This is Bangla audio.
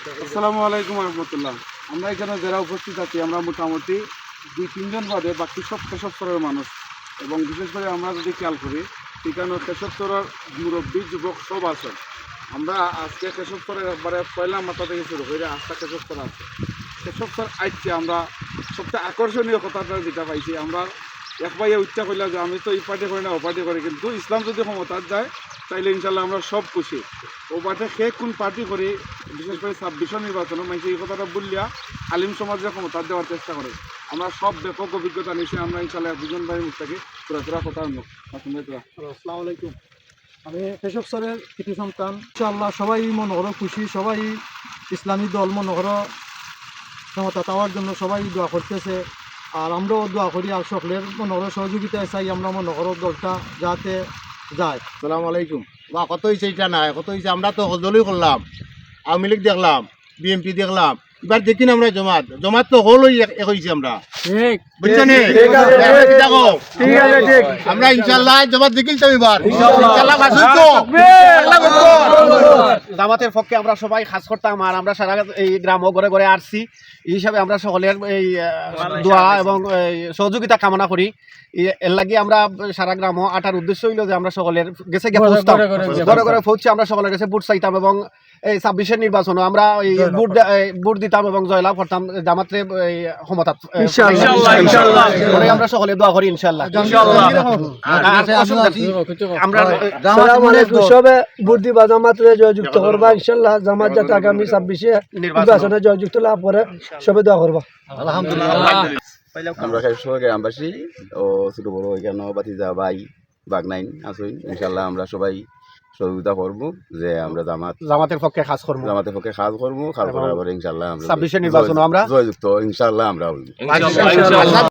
আসসালামু আলাইকুম রহমতুল্লাহ। আমরা এখানে যারা উপস্থিত আছি, আমরা মোটামুটি দুই, তিনজন বাদে বাকি সব কেশব স্তরের মানুষ। এবং বিশেষ করে আমরা যদি খেয়াল করি সেখানে কেশব স্তরের মুরব্বী, যুবক সব আছে। আমরা আজকে কেশব স্তরের একবারে পয়লা মাথা থেকে শুরু করে আস্থা কেশব স্তর আছে। কেশব স্তর আইছে, আমরা সবচেয়ে আকর্ষণীয় কথাটা যেটা পাইছি, আমরা এক ভাইয়ে উচ্চা করলাম যে আমি তো এই পার্টি করি না, ও পার্টি করি, কিন্তু ইসলাম যদি ক্ষমতার যায়, তাইলে ইনশাল্লাহ আমরা সব খুশি। ও পার্টি সে কোন পার্টি করি বিশেষ করে ছাব্বিশ নির্বাচনে মানুষ এই কথাটা বললিয়া আলিম সমাজের ক্ষমতা দেওয়ার চেষ্টা করে। আমরা সব ব্যাপক অভিজ্ঞতা নিয়েছি আমরা ইনশাল্লাহ দুজন ভাই মুখ থেকে পুরা পুরা কথা মুখ আসুন ভাই তোরা। আসসালামু আলাইকুম। আমি কেশব স্যারের কৃতি সন্তান। ইনশাআল্লাহ সবাই মনোহর খুশি সবাই ইসলামী দল মনোহর ক্ষমতা পাওয়ার জন্য সবাই দোয়া করতেছে। আর আমরাও দোয়া করি আর সকলের মনোহর সহযোগিতায় চাই আমরা মনোহর দলটা যাতে যায়। সালাম আলাইকুম। বা কত হয়েছে এটা নাই কত হয়েছে আমরা তো হলদলই করলাম। আওয়ামী লীগ দেখলাম বিএনপি দেখলাম এবার দেখি না আমরা জমাত। জমাত তো হলই এক হয়েছি আমরা। বুঝছেন আমরা ইনশাল্লাহ জমাত দেখিল তো এবার। জামাতের পক্ষে আমরা সবাই কাজ করতাম আর আমরা সারা এই গ্রাম ঘরে ঘরে আসছি। এই হিসাবে আমরা সকলের এই দোয়া এবং সহযোগিতা কামনা করি। এর লাগি আমরা সারা গ্রাম আটার উদ্দেশ্য হইল যে আমরা সকলের গেছে গিয়ে পৌঁছতাম। ঘরে ঘরে পৌঁছে আমরা সকলের কাছে ভোট চাইতাম এবং এই ছাব্বিশের নির্বাচন আমরা এই ভোট ভোট দিতাম এবং জয়লাভ করতাম জামাতে এই ক্ষমতা আমরা সকলে দোয়া করি ইনশাল্লাহ আমরা জামাতে জয়যুক্ত করবা ইনশাআল্লাহ। জামাত যাতে আগামী ছাব্বিশে নির্বাচনে। জয়যুক্ত লাভ করে সবে দোয়া করবা। আমরা সবাই গ্রামবাসী ও ছোট বড় এখানে বাতিজা ভাই বাগনাইন আসুন ইনশাল্লাহ আমরা সবাই সহযোগিতা করব যে আমরা জামাত জামাতের পক্ষে কাজ করব। জামাতের পক্ষে কাজ করব কাজ করার পরে ইনশাল্লাহ আমরা ছাব্বিশে নির্বাচন আমরা- জয়যুক্ত ইনশাল্লাহ আমরা।